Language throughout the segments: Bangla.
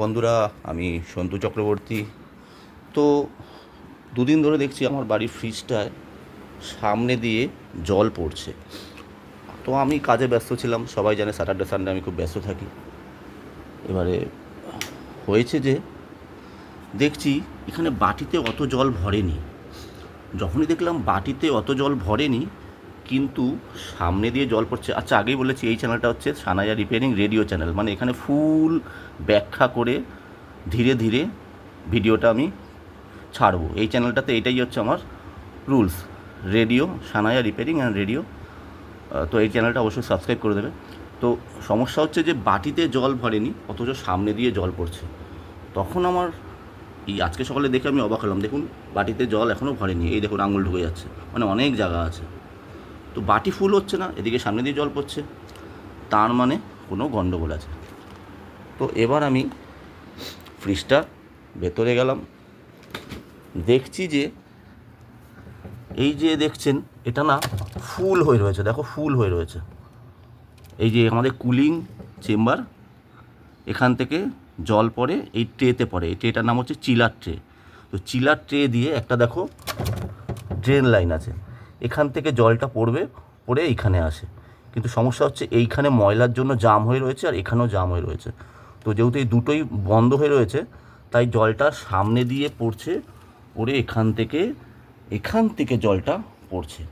বন্ধুরা, আমি সন্তু চক্রবর্তী। তো দুদিন ধরে দেখছি আমার বাড়ির ফ্রিজটায় সামনে দিয়ে জল পড়ছে। তো আমি কাজে ব্যস্ত ছিলাম, সবাই জানে স্যাটারডে সানডে আমি খুব ব্যস্ত থাকি। এবারে হয়েছে যে দেখছি এখানে বাটিতে অত জল ভরেনি। যখনই দেখলাম বাটিতে অত জল ভরেনি কিন্তু সামনে দিয়ে জল পড়ছে। আচ্ছা আগেই বলেছি এই চ্যানেলটা হচ্ছে সানায়া রিপেয়ারিং রেডিও চ্যানেল মানে এখানে ফুল ব্যাখ্যা করে ধীরে ধীরে ভিডিওটা আমি ছাড়বো। এই চ্যানেলটাতে এটাই হচ্ছে আমার rules radio Sanaya repairing and radio তো এই চ্যানেলটা অবশ্যই সাবস্ক্রাইব করে দেবে। তো সমস্যা হচ্ছে যে বাটিতে জল ভরেনি, অথচ সামনে দিয়ে জল পড়ছে। তখন আমার এই আজকে সকালে দেখে আমি অবাক হলাম। দেখুন, বাটিতে জল এখনও ভরেনি। এই দেখুন, আঙুল ঢুকে যাচ্ছে। মানে অনেক জায়গা আছে। তো বাটি ফুল হচ্ছে না, এদিকে সামনে দিয়ে জল পড়ছে। তার মানে কোনো গণ্ডগোল আছে তো এবার আমি ফ্রিজটা ভেতরে গেলাম। দেখছি যে এই যে দেখছেন, এটা না ফুল হয়ে রয়েছে, দেখো ফুল হয়ে রয়েছে। এই যে আমাদের কুলিং চেম্বার, এখান থেকে জল পড়ে, এই ট্রেতে পড়ে। এই ট্রেটার নাম হচ্ছে চিলার ট্রে। তো চিলার ট্রে দিয়ে একটা দেখো ড্রেন লাইন আছে। এখান থেকে জলটা পড়বে, পড়ে এইখানে আসে। কিন্তু সমস্যা হচ্ছে এইখানে ময়লার জন্য জাম হয়ে রয়েছে আর এখানেও জাম হয়ে রয়েছে। তো যেহেতু এই দুটোই বন্ধ হয়ে রয়েছে, তাই জলটা সামনে দিয়ে পড়ছে, পড়ে এখান থেকে এখান থেকে জলটা পড়ছে।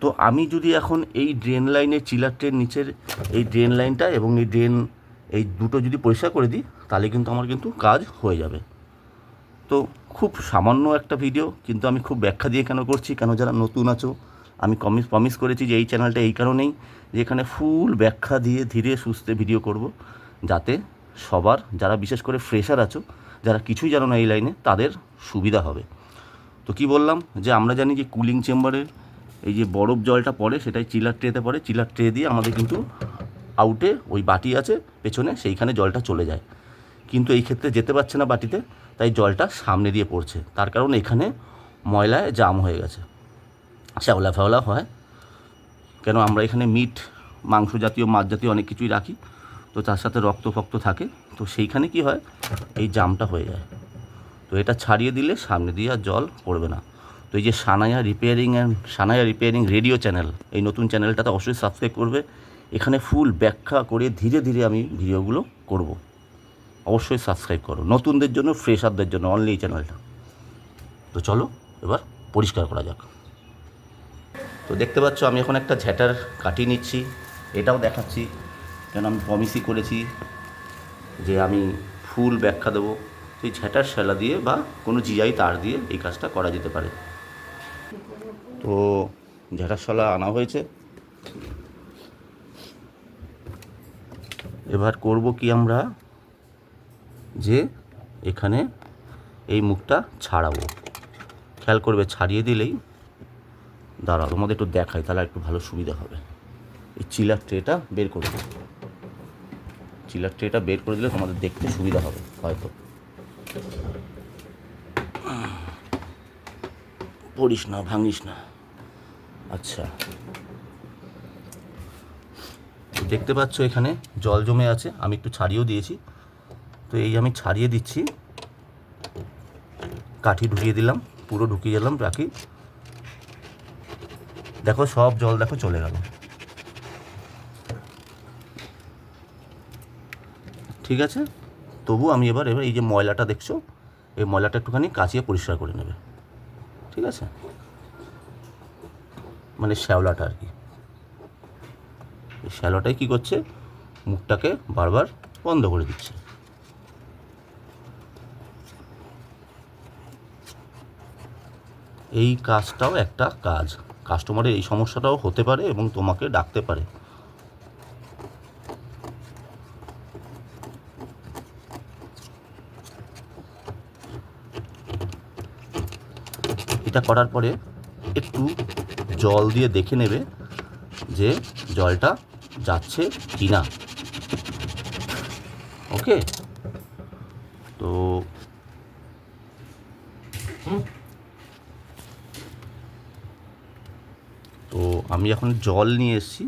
তো আমি যদি এখন এই ড্রেন লাইনের চিলার ট্রেন নিচের এই ড্রেন লাইনটা এবং এই ড্রেন এই দুটো যদি পরিষ্কার করে দিই, তাহলে কিন্তু আমার কিন্তু কাজ হয়ে যাবে। তো খুব সামান্য একটা ভিডিও কিন্তু আমি খুব ব্যাখ্যা দিয়ে কেন করছি, কেন যারা নতুন আছো, আমি কমিস প্রমিস করেছি যে এই চ্যানেলটা এই কারণেই যে এখানে ফুল ব্যাখ্যা দিয়ে ধীরে সুস্থে ভিডিও করব, যাতে সবার, যারা বিশেষ করে ফ্রেশার আছো, যারা কিছুই জানো না এই লাইনে তাদের সুবিধা হবে। তো কি বললাম? যে আমরা জানি যে কুলিং চেম্বারের এই যে বরফ জলটা পড়ে, সেটাই চিলার ট্রেতে পড়ে চিলার ট্রে দিয়ে আমাদের কিন্তু আউটে ওই বাটি আছে, পেছনে সেইখানে জলটা চলে যায়। কিন্তু এই ক্ষেত্রে যেতে পারছে না বাটিতে। তাই জলটা সামনে দিয়ে পড়ছে। তার কারণ এখানে ময়লায় জাম হয়ে গেছে। শ্যাওলা ফ্যাওলা হয়। কেন আমরা এখানে মিট, মাংস জাতীয়, মাছ জাতীয় অনেক কিছুই রাখি। তো তার সাথে রক্ত ফক্ত থাকে। তো সেইখানে কি হয়? এই জামটা হয়ে যায়। তো এটা ছাড়িয়ে দিলে সামনে দিয়ে আর জল পড়বে না। তো এই যে Sanaya repairing and Sanaya repairing radio channel এই নতুন চ্যানেলটাতে অবশ্যই সাবস্ক্রাইব করবে। এখানে ফুল ব্যাখ্যা করে ধীরে ধীরে আমি ভিডিওগুলো করব। অবশ্যই সাবস্ক্রাইব করো। নতুনদের জন্য ফ্রেশারদের জন্য অনলি এই চ্যানেলটা তো চলো, এবার পরিষ্কার করা যাক। তো দেখতে পাচ্ছ, আমি এখন একটা ঝ্যাটার কাটিয়ে নিচ্ছি। এটাও দেখাচ্ছি। কেন আমি প্রমিসই করেছি যে আমি ফুল ব্যাখ্যা দেবো। সেই ঝ্যাটার শ্যালা দিয়ে বা কোনো জিআই তার দিয়ে এই কাজটা করা যেতে পারে। তো ঝ্যাটার শলা আনা হয়েছে। এবার করব কি আমরা? যে এখানে এই মুখটা ছাড়াবো। খেয়াল করবে, ছাড়িয়ে দিলেই দাঁড়াও, তোমাদের একটু দেখাই, তাহলে একটু ভালো সুবিধা হবে। এই চিলার ট্রেটা বের করে দিই। চিলার ট্রেটা বের করে দিলে তোমাদের দেখতে সুবিধা হবে, হয়তো। পড়িস না, ভাঙিস না। আচ্ছা। দেখতে পাচ্ছ এখানে জল জমে আছে, আমি একটু ছাড়িয়েও দিয়েছি। তো এই আমি ছাড়িয়ে দিচ্ছি। কাঠি ঢুকিয়ে দিলাম, পুরো ঢুকিয়ে গেলাম রাখি। দেখো সব জল দেখো চলে গেল। ঠিক আছে? তবু আমি এবার এবার এই যে ময়লাটা দেখছ, এই ময়লাটা একটুখানি কাচিয়ে পরিষ্কার করে নেবে। ঠিক আছে? মানে শ্যাওলাটা আর কি। এই শ্যালোটাই কী করছে? মুখটাকে বারবার বন্ধ করে দিচ্ছে। এই কাজটাও একটা কাজ। কাস্টমারের এই সমস্যাটাও হতে পারে এবং তোমাকে ডাকতে পারে। এটা করার পরে একটু জল দিয়ে দেখে নেবে যে জলটা যাচ্ছে কি না ওকে তো তো আমি এখন জল নিয়ে এসেছি।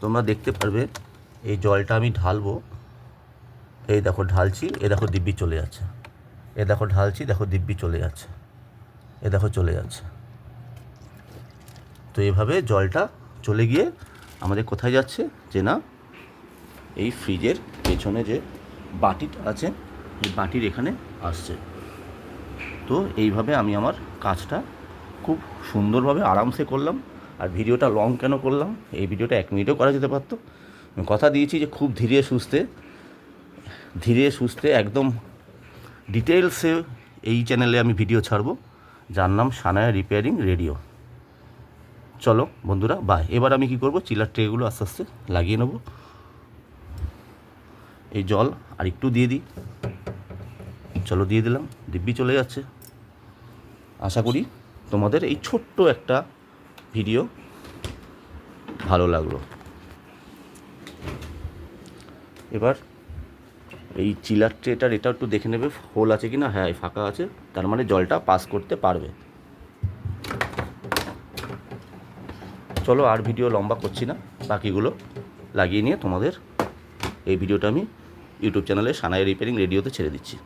তোমরা দেখতে পারবে, এই জলটা আমি ঢালবো। এই দেখো, ঢালছি, এ দেখো দিব্যি চলে যাচ্ছে। এ দেখো, ঢালছি, দেখো দিব্যি চলে যাচ্ছে। এ দেখো, চলে যাচ্ছে। তো এইভাবে জলটা চলে গিয়ে আমাদের কোথায় যাচ্ছে, যে না, এই ফ্রিজের পেছনে যে বাটিটা আছে, এই বাটির এখানে আসছে। তো এইভাবে আমি আমার কাজটা খুব সুন্দরভাবে আরামসে করলাম। আর ভিডিওটা লং কেন করলাম? এই ভিডিওটা এক মিনিটও করা যেতে পারতো। কথা দিয়েছি যে খুব ধীরে সুস্থে ধীরে সুস্থে একদম ডিটেলসে এই চ্যানেলে আমি ভিডিও ছাড়বো। যার নাম সানায়া রিপেয়ারিং রেডিও চলো বন্ধুরা বাই এবার আমি কি করব? চিলার ট্রেগুলো আস্তে আস্তে লাগিয়ে নেব। এই জল আর একটু দিয়ে দিই। চলো দিয়ে দিলাম। দিব্যি চলে যাচ্ছে। আশা করি তোমাদের এই ছোট্ট একটা ভিডিও। ভালো লাগল। এবার এই চিলার ট্রেটার এটা একটু দেখে নেবে, হোল আছে কি না হ্যাঁ ফাঁকা আছে। তার মানে জলটা পাস করতে পারবে। চলো আর ভিডিও লম্বা করছি না, বাকিগুলো লাগিয়ে নিয়ে তোমাদের এই ভিডিওটা আমি ইউটিউব চ্যানেলে সানাই রিপেয়ারিং রেডিওতে ছেড়ে দিচ্ছি।